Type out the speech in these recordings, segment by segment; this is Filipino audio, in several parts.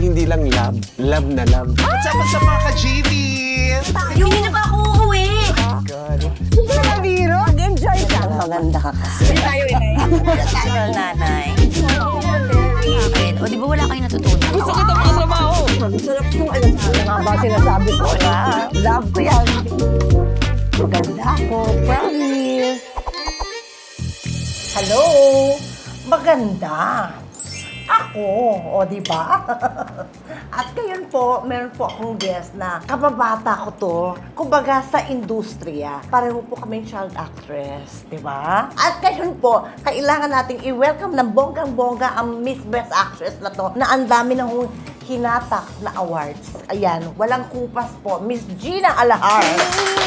hindi lang love, love na love. What's up, up mga ka-GVs? Hindi na ba ako uuwi? Mag-enjoy ka. Maganda ka kasi. Hindi tayo inay. Tayo nanay. Ayun. O, di ba wala kayong natutunan? Gusto kita mga trabaho. Sarap yung alam mo nga ba sinasabi ko na love ko yan. Maganda ako, promise. Hello! Maganda. Ako, o di ba? At ngayon po, meron po akong guest na kababata ko to. Kumbaga sa industriya, pareho po kaming child actress, di ba? At ngayon po, kailangan nating i-welcome ng bonggang-bongga ang Miss Best Actress na to na ang dami ng hinatak na awards. Ayan, walang kupas po. Miss Gina Alahar.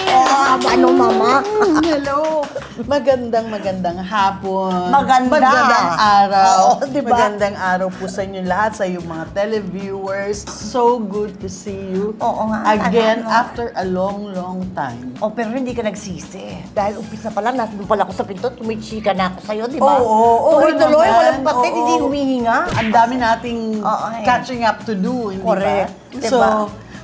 Oh, ano mama? Hello! Magandang magandang hapon. Maganda. Magandang araw. Oo, di ba? Magandang araw po sa inyo lahat, sa iyong mga televiewers. So good to see you. Oo nga. Again, Ano? after a long, long time. Oh, pero hindi ka nagsisi. Dahil umpisa pa lang, nasa doon pala ako sa pinto, tumichika na ako sa'yo, di ba? Oo, oo, oo Tuloy-tuloy, naman. walang patid, Oo. hindi humihinga. Ang dami nating Oo, eh. catching up to do, hindi Correct. ba? Di So,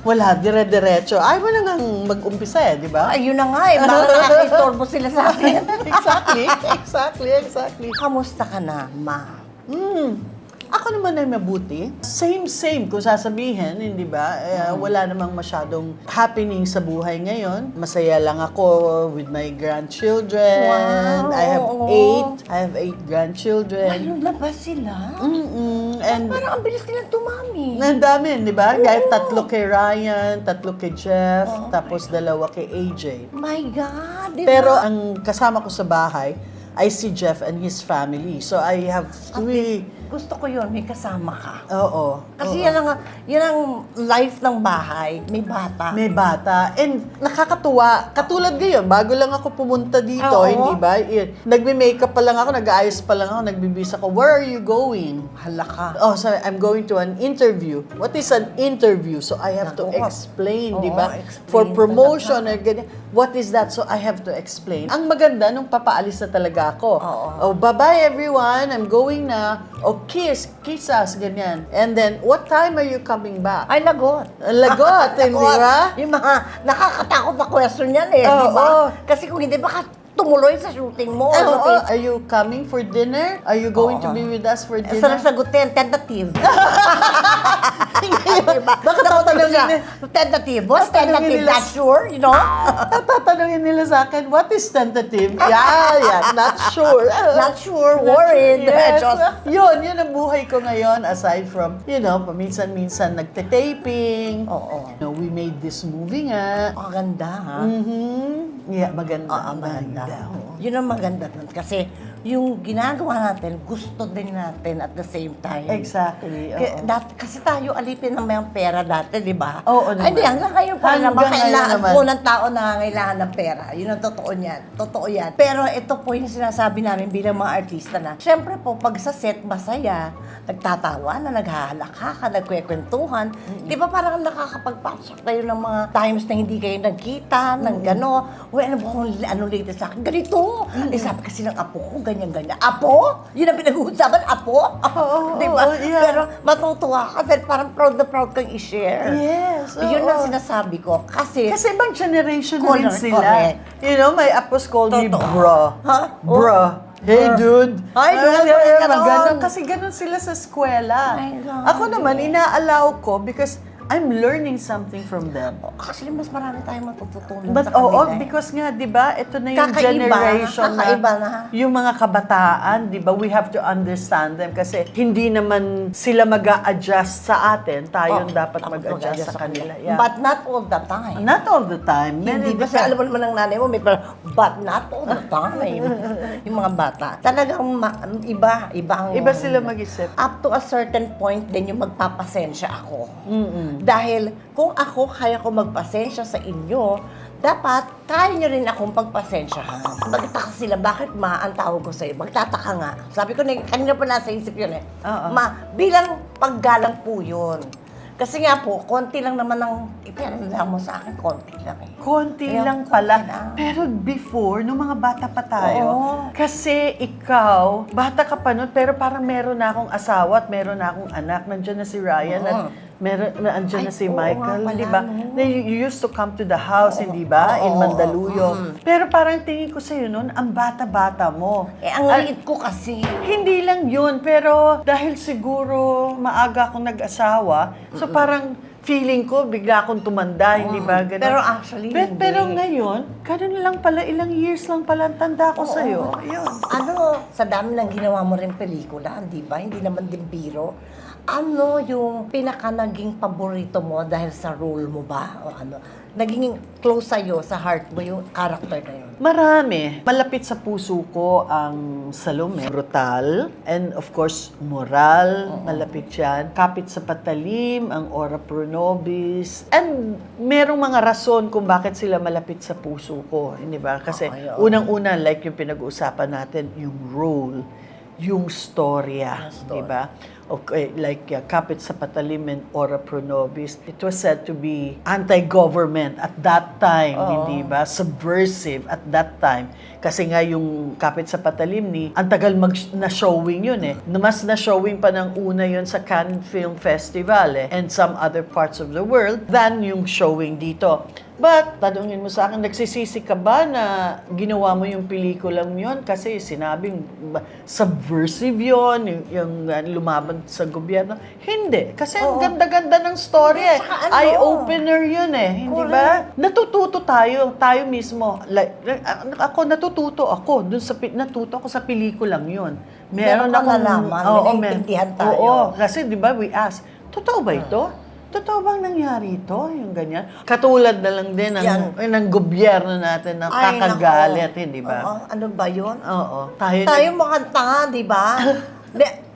wala, dire-diretso. Ay, wala nang mag-umpisa eh, di ba? Ayun na nga eh, baka nakaka-istorbo sila sa akin. exactly, exactly, exactly. Kamusta ka na, ma? Hmm. Ako naman ay mabuti. Same, same kung sasabihin, hindi ba? Eh, wala namang masyadong happening sa buhay ngayon. Masaya lang ako with my grandchildren. Wow, I have oo. eight. I have eight grandchildren. Ayun na ba sila? Mm-mm. And Parang ang bilis nilang tumami. ang dami, di ba? Kahit tatlo kay Ryan, tatlo kay Jeff, Oh tapos dalawa kay AJ. My God, di Pero ang kasama ko sa bahay ay si Jeff and his family. So I have three... Gusto ko yun, may kasama ka. Oo. Kasi oo. yan ang, yan ang life ng bahay, may bata. May bata. And nakakatuwa. Katulad ngayon, bago lang ako pumunta dito, Oo. hindi ba? Nagme-makeup pa lang ako, nag-aayos pa lang ako, nagbibis ako. Where are you going? Hala ka. Oh, so I'm going to an interview. What is an interview? So I have to Naku, explain, oo, di ba? explain For promotion or ganyan. What is that? So I have to explain. Ang maganda nung papaalis na talaga ako. Oo. Oh, bye-bye everyone. I'm going na. Oh, kiss, kiss us, ganyan. And then, what time are you coming back? Ay, lagot. Lagot, hindi ba? Yung mga nakakatakot na question yan eh, Oo, di ba? oo. Kasi kung hindi, baka tumuloy sa shooting mo. Oh, Ano, oh, are you coming for dinner? Are you going to Oo. be with us for eh, dinner? sarap sagutin, tentative. diba? Siya, ni- Tentative. What's Tatanungin tentative? nila- Not sure, you know? At tatanungin nila sa akin, what is tentative? Yeah, yeah, not sure. Not sure, worried. yes. Just- Yun, yun ang buhay ko ngayon aside from, you know, paminsan-minsan nagte-taping. Oo. You know, we made this movie nga. Ang ganda, ha? Mhm. Yeah, maganda. Oo, maganda. Oo. Yun ang maganda nun. Kasi yung ginagawa natin, gusto din natin at the same time. Exactly. Oo. dat, kasi tayo alipin ng mga pera dati, di ba? Oo naman. Hindi, hanggang ngayon pa Hanggang naman, ngayon kailangan naman. po ng tao na kailangan ng pera. Yun ang totoo niyan. Totoo yan. Pero ito po yung sinasabi namin bilang mga artista na, syempre po, pag sa set, masaya, nagtatawa na, naghahalakaka, nagkwekwentuhan. Di ba parang nakakapagpasok tayo ng mga times na hindi kayo nagkita, ng gano. Uy, ano ba kung ano latest sa akin? Ganito. Eh, sabi kasi ng apo ko, ganyan-ganyan. Apo? Yun ang pinag-uusapan, apo? Oo, Di ba? oo, yeah. Pero matutuwa ka dahil parang proud na proud kang i-share. Yes, Yun oo. ang sinasabi ko. Kasi, Kasi ibang generation na rin Correct, sila. correct. You know, my apos called me Totoo. bro. Ha? Bro. Hey, dude. Hi, dude. Ah, yeah, yeah, Ganon. Kasi ganun sila sa eskwela. Ay, grabe. Ako naman, ina-allow ko because I'm learning something from them. actually, mas marami tayong matututunan But sa kanila. oo, eh. because nga, di ba, ito na yung Kakaiba, generation kakaiba na. yung mga kabataan, di ba, we have to understand them kasi hindi naman sila mag adjust sa atin, tayo Oo, dapat dapat mag-adjust sa kanila. Yeah. But not all the time. Not all the time. Hindi Many kasi alam mo naman ng nanay mo, may parang, but not all the time. yung mga bata. Talagang ma- iba, iba ang... Iba sila mag-isip. Up to a certain point din yung magpapasensya ako. Dahil kung ako kaya ko magpasensya sa inyo, dapat kaya nyo rin akong pagpasensyahan. Magtaka sila, bakit ma ang tawag ko sa'yo? Magtataka nga. Sabi ko, na- kanina pa nasa isip yun eh. Oo. Ma, bilang paggalang po yun. Kasi nga po, konti lang naman ang ipinanala mo sa akin, konti lang eh. Konti Kaya lang konti pala. lang. Pero before, nung mga bata pa tayo, Oo. kasi ikaw, bata ka pa nun, pero parang meron na akong asawa at meron na akong anak. Nandiyan na si Ryan at Oo. Meron, nandiyan Ay, na si oo nga Michael, pala, di ba? no? Na you, you used to come to the house, hindi ba? In Oo, Mandaluyong. oo, Pero parang tingin ko sa'yo nun, ang bata-bata mo. Eh, ang Ah, liit ko kasi. hindi lang yun, pero dahil siguro maaga akong nag-asawa, so parang feeling ko bigla akong tumanda, hindi ba? Ganun. Pero actually, Pe- hindi. Pero ngayon, ganun lang pala, ilang years lang pala ang tanda ko sa'yo. Ayun. Ano, sa dami ng ginawa mo rin pelikula, di ba? Hindi naman din biro. Ano yung pinaka naging paborito mo dahil sa role mo ba? O ano? Naging close sa'yo, sa heart mo yung character na yun? Marami. Malapit sa puso ko ang Salome. Brutal. And of course, moral. Malapit yan. Kapit sa patalim, ang ora pro nobis. And merong mga rason kung bakit sila malapit sa puso ko. Hindi ba? Kasi oo. unang-una, like yung pinag-uusapan natin, yung role, yung storya. Yung story. Di ba? Okay, like uh, Kapit sa Patalim and Ora Pro Nobis, it was said to be anti-government at that time, hindi ba? Subversive at that time. Kasi nga yung Kapit sa Patalim ni, ang tagal mag na showing yun eh. Na Mas na showing pa ng una yun sa Cannes Film Festival eh, and some other parts of the world than yung showing dito. But, tanungin mo sa akin, nagsisisi ka ba na ginawa mo yung pelikulang yun? Kasi sinabing subversive yun, yung, yung uh, sa gobyerno. Hindi. Kasi ang ganda-ganda ng story eh. Tsaka ano? Eye-opener yun eh. Hindi ba? Natututo tayo, tayo mismo. Like, ako, natututo ako. Dun sa, pi- natuto ako sa pelikulang yun. Meron kang nalaman, may Oo, naintindihan tayo. Oo, kasi di ba we ask, totoo ba ito? Totoo bang nangyari ito? Yung ganyan. Katulad na lang din ng, Yan. ng gobyerno natin na Ay, kakagalit, nako. hindi ba? Oo, ano ba yun? Oo. Tayo, Tayo makanta, di ba? Di, mag,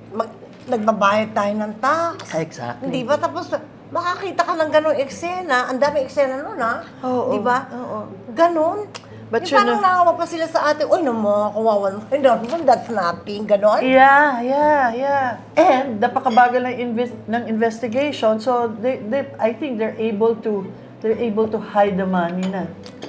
nagbabayad tayo ng tax. Exactly. Di ba? Tapos, makakita ka ng ganong eksena. Ang daming eksena nun, ha? Oo, Di ba? oo. Ganon. But you parang know- naawa pa sila sa ate, Uy, naman, kawawan mo. Hindi, that's nothing. Ganon. Yeah, yeah, yeah. And napakabagal ng invest ng investigation, so they, they I think they're able to they're able to hide the money na.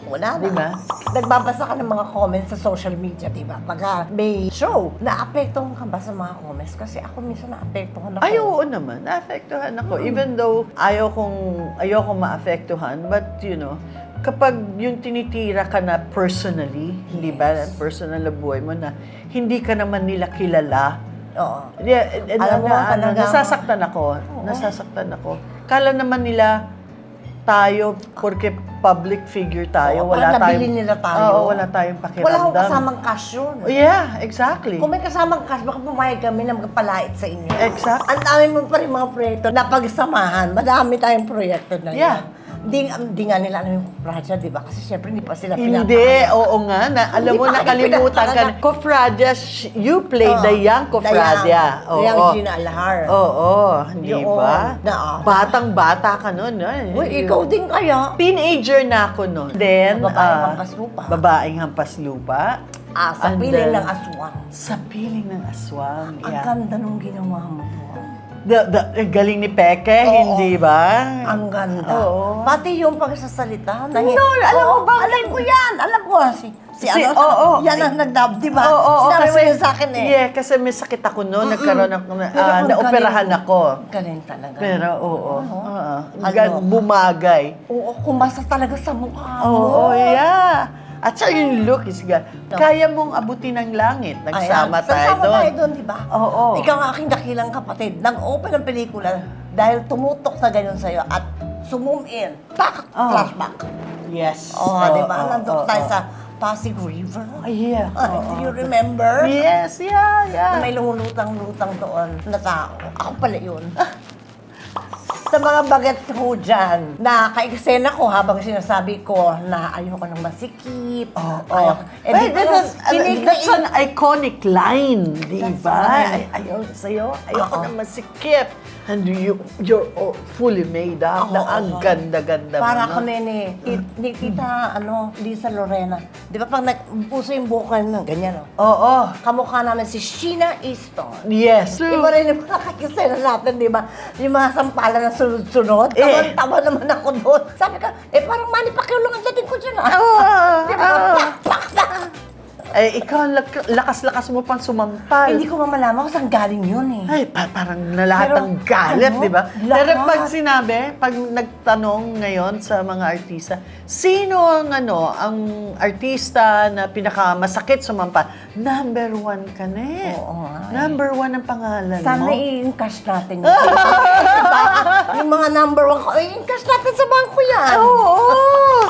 Wala na. Di ba? Nagbabasa ka ng mga comments sa social media, di ba? Pagka may show, naapektuhan ka ba sa mga comments? Kasi ako minsan naapektuhan ako. Ay, oo naman. Naapektuhan ako. Even though ayaw kong, ayaw kong maapektuhan, but you know, kapag yung tinitira ka na personally, hindi ba, personal na buhay mo na, hindi ka naman nila kilala, Oo. Yeah, and, and, Alam mo, na- ano, talagang- nasasaktan ako. Nasasaktan ako. Kala naman nila tayo, porque public figure tayo, Oo, wala parang tayong... nabili nila tayo. Oo, wala tayong pakiramdam. Wala akong kasamang cash yun. Oh, yeah, exactly. Kung may kasamang cash, baka pumayag kami na magpalait sa inyo. Exact. Ang dami mo pa rin mga proyekto na pagsamahan. Madami tayong proyekto na Yeah. yan. Di, di nga nila alam yung project, di ba? Kasi syempre hindi pa sila Hindi, pinapakala. oo nga. Na, alam Hindi mo, pa nakalimutan ka na. pinapakala. Kofradia, sh- you play Oo. the young Kofradia. The young- the young Gina Alhar. Oo, hindi Yun. ba? Na, ah. Batang-bata ka nun. eh. Uy, ikaw din kaya. Teenager na ako nun. Then, Babaeng ah, hampas lupa. Babaeng hampas lupa. Ah, sa And piling then, ng aswang. Sa piling ng aswang. Ang Yeah. ganda nung ginawa mo doon. The, the, eh, galing ni Peke, Oo. hindi ba? Ang ganda. Oo. Pati yung pagsasalita. Na, No, alam mo ba- Alam ko yan. Alam ko. Si, si, Si- ano, oo. yan ang nagdab, di ba? Oo, oo, Sinabi mo yun sa akin eh. Yeah, kasi may sakit ako noon. Nagkaroon ako, na, Pero ah, ang naoperahan galing. ako. Galing talaga. Pero oo, oo. Ano? Gan- bumagay. Oo, kumasa talaga sa mukha Oo, mo. yeah. At saka yung look is good. Kaya mong abutin ng langit. Nagsama Ayan. tayo Nagsama doon. tayo doon, di ba? Oo. Ikaw ang aking dakilang kapatid. Nag-open ang pelikula dahil tumutok na ganyan sa'yo at sumum in. Tak! Oo. Flashback. Yes. Oo, di ba? oo, Nandun oo, tayo oo. sa Pasig River. Oh, yeah. Ay, Oo, do you oo. remember? Yes, yeah, yeah. Na may lumulutang-lutang doon na tao. Ako pala yun. sa mga bagat ko dyan, na kaiksena ko habang sinasabi ko na ayoko nang masikip. Oo. ayoko- Eh, Well, di is, kinig- that's an iconic line, di That's ba? right. Ay, ayaw sa'yo, ayoko Oo. na masikip. And you, you're all fully made up. Oo, na ang oo. ganda-ganda mo. Para no? kami ni, ni, ni Tita, ano, Lisa Lorena. Di ba pag nagpuso yung bukan ng ganyan, oh. Oo. Kamukha namin si Sheena Easton. Yes. Iba rin yung nakakisena natin, di ba? Yung mga sampalan ng sunod-sunod. Eh. Tawa naman ako doon. Sabi ko, eh parang Pacquiao lang ang dating ko dyan ah. Oo. Pak, pak, pak. Eh, ikaw, lak- lakas-lakas mo pang sumampal. Hindi ko mamalaman kung saan galing yun eh. Ay, pa- parang na lahat Pero, ng galit, ano, di ba? lahat. Pero pag sinabi, pag nagtanong ngayon sa mga artista, sino ang ano, ang artista na pinakamasakit sumampa? Number one ka na eh. Oo nga eh. Number one ang pangalan Sana mo. i-encash natin yun. diba? Yung mga number one ko, i-encash natin sa bangko yan. Oo!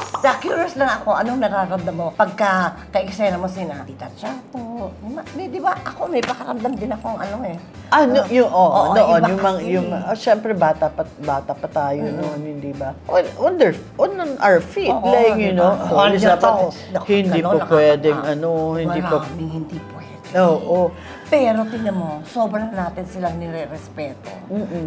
Sa curious lang ako, anong nararamdaman mo pagka ka-eksena mo sina Tita Chapo? Di, di ba, ako may pakaramdam din akong ano eh. Ah, no, yung, oh, Oo, noon, iba yung, mga, kasi. yung, oh, syempre, bata pa, bata pa tayo noon, hindi ba? On, on, their, on our feet, Oo, like, you diba? know, always your dapat, toes. Hindi ganon, po nakakata- pwedeng, ano, hindi po, Maraming hindi pwede. Oo. Pero tingnan mo, sobrang natin silang nire-respeto.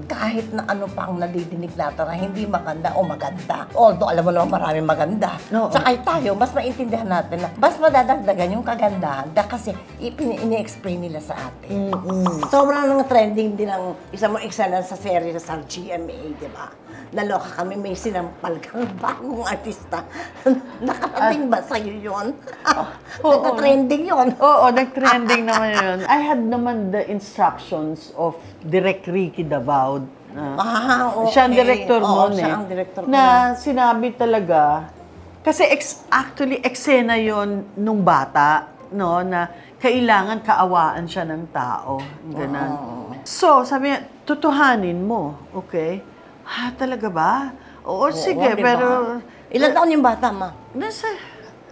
Kahit na ano pa ang nadidinig natin na hindi maganda o maganda. Although alam mo naman maraming maganda. Oo. Tsaka tayo, mas maintindihan natin na mas madadagdagan yung kagandahan dahil kasi ipin- ini-explain nila sa atin. Sobrang nang trending din ang isa mo eksena sa serye sa GMA, di ba? Naloka kami, may sinampal kang bagong artista. Nakarating ba sa'yo yun? Oo. Nagka-trending yun. Oo, nag-trending naman yun. I had naman the instructions of Direk Ricky Davao. na- Ah, okay. Siya ang director Oo, noon siya eh. ang director ko Na sinabi talaga, kasi ex, actually, eksena yon nung bata, no, na kailangan kaawaan siya ng tao. Ganun. So, sabi niya, tutuhanin mo, okay? Ha, talaga ba? Oo, sige, di ba? pero... Ilan taon yung bata, ma? Nasa,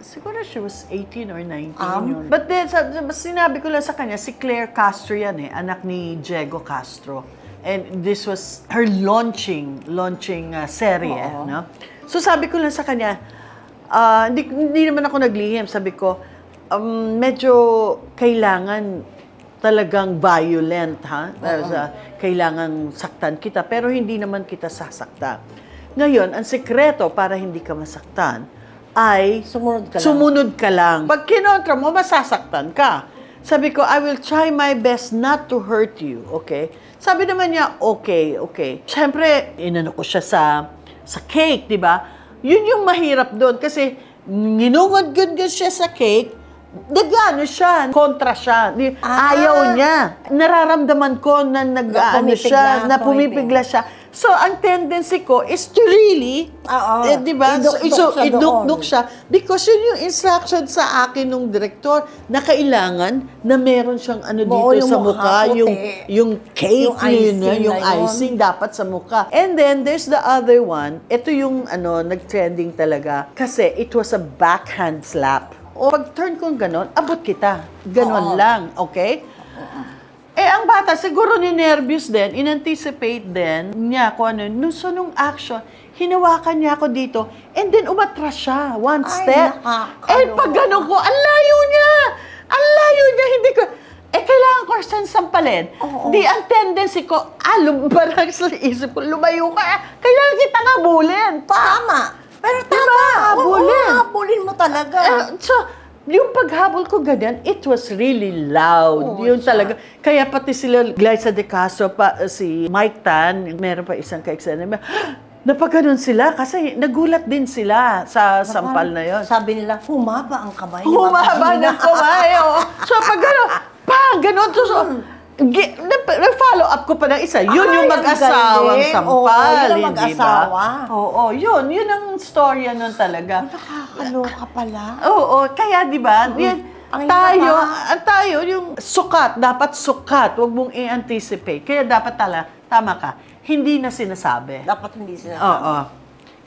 siguro she was 18 or 19 Um, yun. But then, sa, sinabi ko lang sa kanya, si Claire Castro yan eh, anak ni Diego Castro. And this was her launching, launching uh, serye, no? So sabi ko lang sa kanya, ah, hindi, hindi naman ako naglihim. Sabi ko, um, medyo kailangan talagang violent, ha? Sa- kailangan saktan kita, pero hindi naman kita sasaktan. Ngayon, ang sekreto para hindi ka masaktan ay Sumunod ka lang. sumunod ka lang. Pag kinontra mo, masasaktan ka. Sabi ko, I will try my best not to hurt you, okay? Sabi naman niya, okay, okay. Siyempre, inano ko siya sa, sa cake, di ba? Yun yung mahirap doon kasi ginungod-gud siya sa cake, nagano siya, kontra siya. Di, Ah. Ayaw niya. Nararamdaman ko na nag Na ano siya, na pumipigla siya. So, ang tendency ko is to really, Oo. eh, di ba? So, Idukduk so, siya doon. idukduk siya. Because yun yung instruction sa akin nung direktor na kailangan na meron siyang ano Oo, dito yung sa mukha, mukha, puti. yung, yung cake, Yung yun, icing yun, yung na yun. icing dapat sa mukha. And then, there's the other one. Ito yung ano, nag-trending talaga. Kasi it was a backhand slap. O pag turn kong ganon, abot kita. Ganon Oo. lang, okay? Eh, ang bata, siguro ni nervous din, in-anticipate din niya kung ano. Nung, so, nung action, hinawakan niya ako dito, and then umatras siya, one Ay, step. nakakaloka. Eh, pag ganun ko, ang layo niya! Ang layo niya, hindi ko... Eh, kailangan ko siyang sampalin. Oo. Di, ang tendency ko, ah, lum- parang sa isip ko, lumayo ka, kailangan kita. Pa! Tama. Pero Diba? tama. Oo, Habulin. habulin mo talaga. Eh, so, yung paghabol ko ganyan, it was really loud. Oo, yun siya. talaga. Kaya pati sila, Glyza De Castro, pa, si Mike Tan, meron pa isang kaiksena. Napaganon sila kasi nagulat din sila sa sampal na yon. Sabi nila, humaba ang kamay. Humaba ng kamay. oh. So pag gano'n, pa, gano'n. So, nap- nag-follow up ko pa ng isa. Yun Ay, yung ang mag-asawang galing. sampal. Oo, yun ang hindi mag-asawa. Oo, yun. Yun ang storya nun talaga. Nakakaloka pala. Oo, kaya di ba? Yan, Ang tayo, ang tayo, yung sukat, dapat sukat, huwag mong i-anticipate. Kaya dapat tala, tama ka, hindi na sinasabi. Dapat hindi sinasabi. Oo.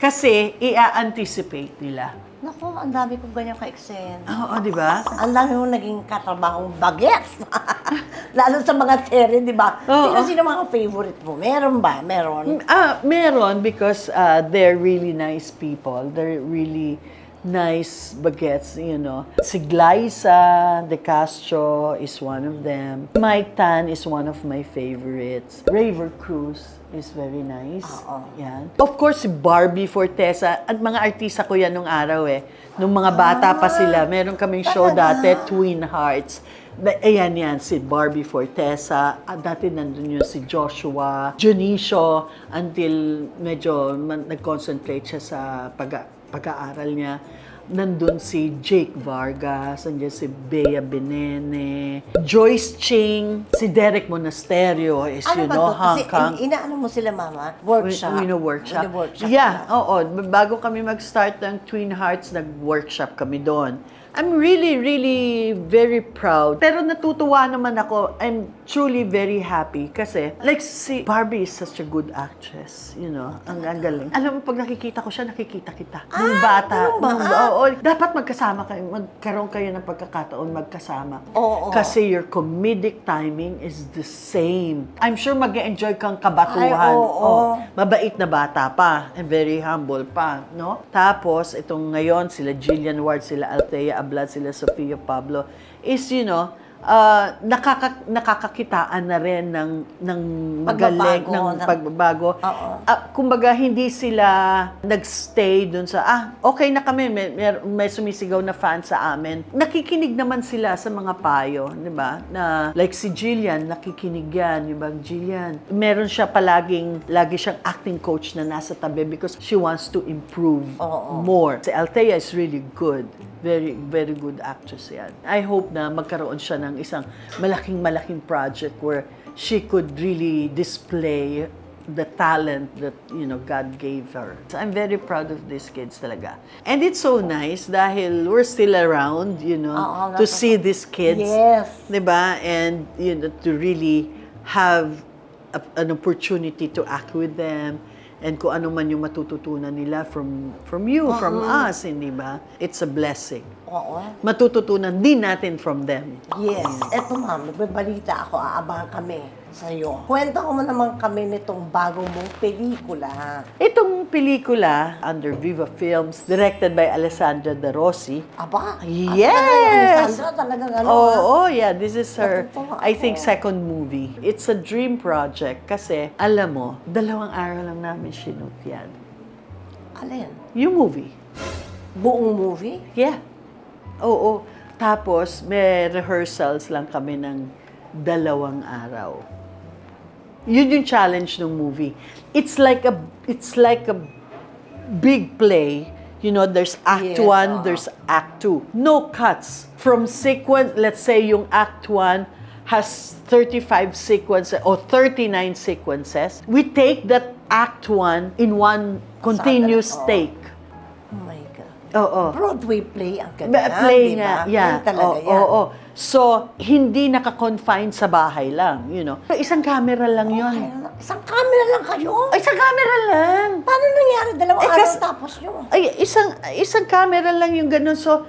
Kasi, i-anticipate nila. Naku, ang dami kong ganyan ka-eksena. Oo, di ba? Ang dami mong naging katrabahong bagets. Lalo sa mga serye, di ba? Oo. Sino-sino mga favorite mo? Meron ba? Meron? Ah, meron because uh, they're really nice people. They're really nice bagets, you know. Si Glyza De Castro is one of them. Mike Tan is one of my favorites. Raver Cruz is very nice. Yan. Of course, si Barbie Fortesa. At mga artista ko yan nung araw eh. Nung mga bata pa sila, meron kaming show dati, Twin Hearts. Na- Ayan yan, si Barbie Fortesa. At dati nandun yun si Joshua, Junicio, until medyo man- nag-concentrate siya sa pag- pag-aaral niya. Nandun si Jake Vargas, nandiyan si Bea Benene, Joyce Ching, si Derek Monasterio is, Ano you know, to? Kasi Hong Kong. in- inaano mo sila, mama? Workshop. We, we know workshop. Wino-workshop Yeah, na. oo. Bago kami mag-start ng Twin Hearts, nag-workshop kami doon. I'm really, really very proud. Pero natutuwa naman ako. I'm truly very happy kasi like si Barbie is such a good actress, you know. Ang, ang galing. Alam mo, pag nakikita ko siya, nakikita kita. Nung bata. ganun ba? Nung, oo, dapat magkasama kayo. Magkaroon kayo ng pagkakataon magkasama. Oo. Kasi your comedic timing is the same. I'm sure mag enjoy kang kabatuhan. Ay, oo. Oh, mabait na bata pa and very humble pa, no? Tapos, itong ngayon, sila Jillian Ward, sila Althea Ablad, sila Sofia Pablo, is, you know, uh, nakaka, nakakakitaan na rin ng, ng magaling, Pagbabago, ng pagbabago. Oo. Ah, kumbaga, hindi sila nagstay dun sa, ah, okay na kami, may, may, may sumisigaw na fan sa amin. Nakikinig naman sila sa mga payo, di ba? Na, like si Jillian, nakikinig yan, di ba? Jillian, meron siya palaging, lagi siyang acting coach na nasa tabi because she wants to improve Oo. more. Si Althea is really good. Very, very good actress yan. I hope na magkaroon siya ng isang malaking-malaking project where she could really display the talent that, you know, God gave her. So I'm very proud of these kids talaga. And it's so nice dahil we're still around, you know, Oo, to see these kids. Yes. 'di ba? And you know to really have a- an opportunity to act with them and kung ano man yung matututunan nila from from you, from us, hindi ba? It's a blessing. Oo. Matututunan din natin from them. Yes. Eto ma'am, nagbabalita ako, aabangan kami sa'yo. Kwento ko mo naman kami nitong bagong mong pelikula. Itong pelikula under Viva Films, directed by Alessandra De Rossi. Aba? Yes! Sandra, talagang ano Oh, ah. oh, yeah, this is her, Natutuwa I think, ako. second movie. It's a dream project kasi, alam mo, dalawang araw lang namin shoot yan. Alin? Yung movie. Buong movie? Yeah. Oo. Tapos, may rehearsals lang kami ng dalawang araw. Yun yung challenge ng movie. It's like a it's like a big play. You know, there's act Yes, one, oo. there's act two. No cuts. From sequence, let's say yung act one has 35 sequences or 39 sequences. We take that act one in one continuous oo. take. Oh. Oo. Broadway play ang ganda, play di nga, ba? yeah. Yan talaga Oo, yan. oo. So, hindi naka-confine sa bahay lang, you know. Isang camera lang yun. Kaya na- isang camera lang kayo? Ay, isang camera lang. Paano nangyari? Dalawang Eh, araw kas- tapos yun. Ay, isang, isang camera lang yung ganun. So,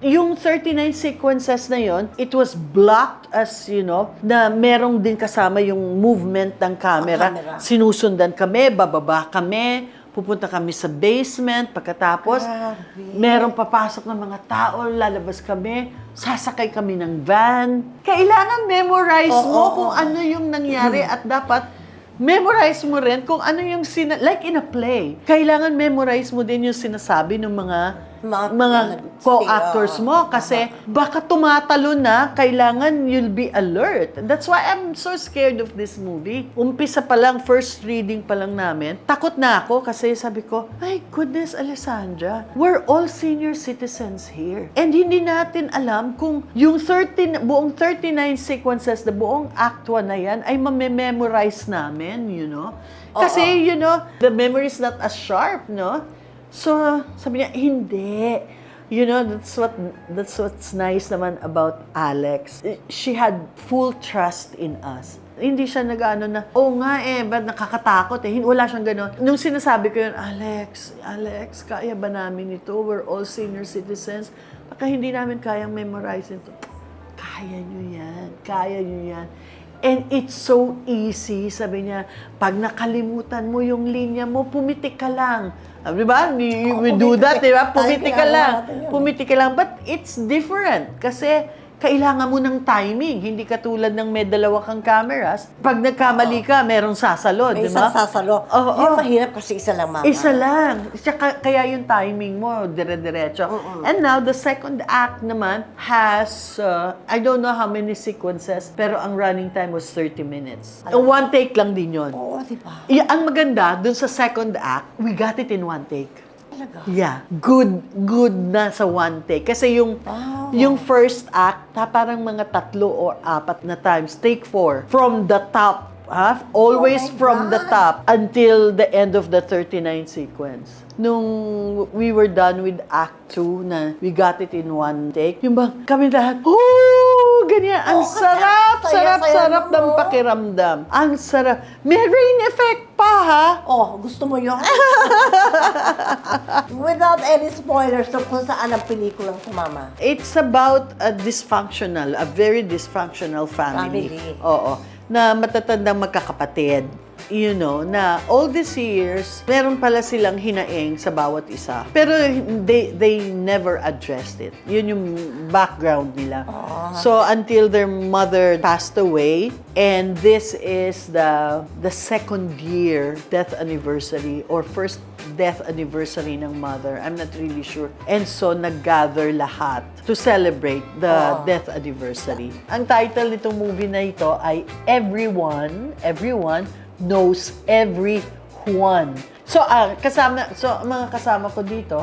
yung 39 sequences na yon, it was blocked as, you know, na merong din kasama yung movement ng camera. camera. Sinusundan kami, bababa kami, pupunta kami sa basement, pagkatapos, Grabe. merong papasok ng mga tao, lalabas kami, sasakay kami ng van. Kailangan memorize Oo, mo oo, kung ano yung nangyari at dapat memorize mo rin kung ano yung sina... Like in a play, kailangan memorize mo din yung sinasabi ng mga Mga- mga co-actors mo kasi baka tumatalo na, kailangan you'll be alert. That's why I'm so scared of this movie. Umpisa pa lang, first reading pa lang namin, takot na ako kasi sabi ko, my goodness, Alessandra, we're all senior citizens here. And hindi natin alam kung yung 13, buong 39 sequences, the buong act 1 na yan, ay mamememorize namin, you know? Kasi, you know, the memory is not as sharp, no? So, sabi niya, hindi. You know, that's what that's what's nice naman about Alex. She had full trust in us. Hindi siya nag-ano na, oo nga eh, ba't nakakatakot eh. Wala siyang gano'n. Nung sinasabi ko yun, Alex, Alex, kaya ba namin ito? We're all senior citizens. Baka hindi namin kayang memorize ito. Kaya nyo yan. Kaya nyo yan. And it's so easy. Sabi niya, pag nakalimutan mo yung linya mo, pumiti ka lang. Ah, Di ba? We, we do that, di ba? Pumiti ka lang. Pumiti ka lang. But it's different. Kasi kailangan mo ng timing. Hindi katulad ng may dalawa kang cameras. Pag nagkamali ka, merong sasalo, May di ba? isang sasalo. Oo, Yung oo. mahirap kasi isa lang, mama. Isa lang. Tsaka, kaya yung timing mo, dire-diretso. And now, the second act naman has, uh, I don't know how many sequences, pero ang running time was 30 minutes. One take lang din yun. Oo, di ba? Ang maganda, dun sa second act, we got it in one take. Talaga. Yeah, good good na sa one take. Kasi yung Wow. yung first act, ta, parang mga tatlo or apat na times. Take four. From the top, ha? Always Oh from the God. top until the end of the 39 sequence. Nung we were done with act 2 na we got it in one take, yung bang kami lahat, oh, ganyan. Ang kasi sarap, saya- sarap, saya sarap ng pakiramdam. Ang sarap. May rain effect pa, ha? Oh, gusto mo yun? Without any spoilers tungkol saan ang pelikulang to, mama. It's about a dysfunctional, a very dysfunctional family. Family. Oo. Na matatandang magkakapatid. You know, na all these years, meron pala silang hinaing sa bawat isa. Pero they, they never addressed it. Yun yung background nila. So, until their mother passed away, and this is the the second year death anniversary or first death anniversary ng mother. I'm not really sure. And so, nag-gather lahat to celebrate the death anniversary. Ang title nitong movie na ito ay Everyone, Everyone Knows Everyone. So, ah, kasama, so, ang mga kasama ko dito,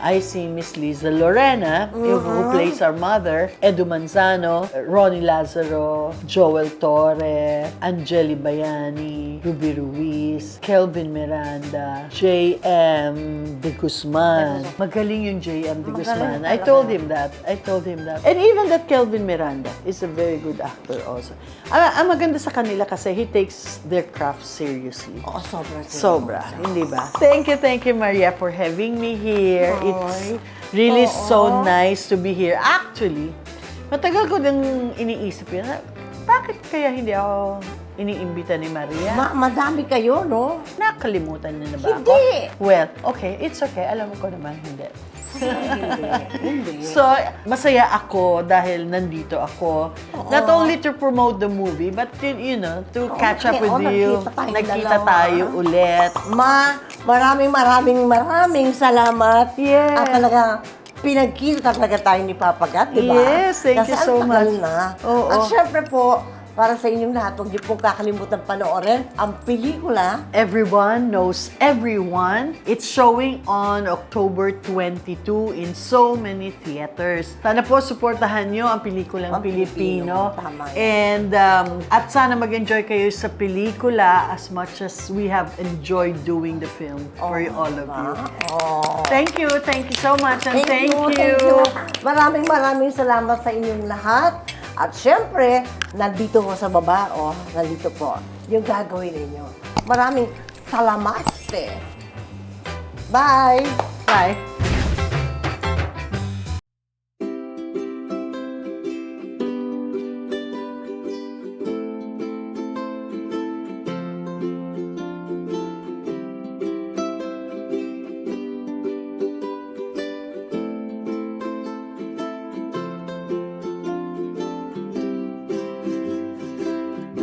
ay si Miss Liza Lorena, yung who plays our mother, Edu Manzano, Ronnie Lazaro, Joel Torre, Angeli Bayani, Ruby Ruiz, Kelvin Miranda, J.M. De Guzman. Magaling yung J.M. De Guzman. I told him that. I told him that. And even that Kelvin Miranda is a very good actor also. Ang, ang maganda sa kanila kasi he takes their craft seriously. Oo, sobra. Sobra, hindi ba? Thank you, thank you, Maria, for having me here. It's really so nice to be here. Actually, matagal ko nang iniisip yun. Bakit kaya hindi ako iniimbita ni Maria? Ma madami kayo, no? Nakalimutan niya na ba ako? Hindi. Well, okay. It's okay. Alam ko naman, hindi. Hindi. So, masaya ako dahil nandito ako. Not only to promote the movie, but you, you know, to catch up with Oh, you. nagkita tayong Nagkita dalawa. tayo ulit. Ma, maraming maraming maraming salamat. Yes. At talaga, pinagkita talaga tayo ni Papa di ba? Yes, thank Kasi you so ang tagal much. na. Oo. At syempre po, para sa inyong lahat, huwag niyo pong kakalimutan panoorin ang pelikula Everyone Knows Everyone. It's showing on October 22 in so many theaters. Sana po supportahan nyo ang pelikulang Ang Pilipino. Pilipino, tama. And um, at sana mag-enjoy kayo sa pelikula as much as we have enjoyed doing the film for all of you. Oh. Thank you, thank you so much, and Thank, you, thank you. Maraming maraming salamat sa inyong lahat. At syempre, nandito ko sa baba, oh, nandito po, yung gagawin ninyo. Maraming salamat. Bye! Bye.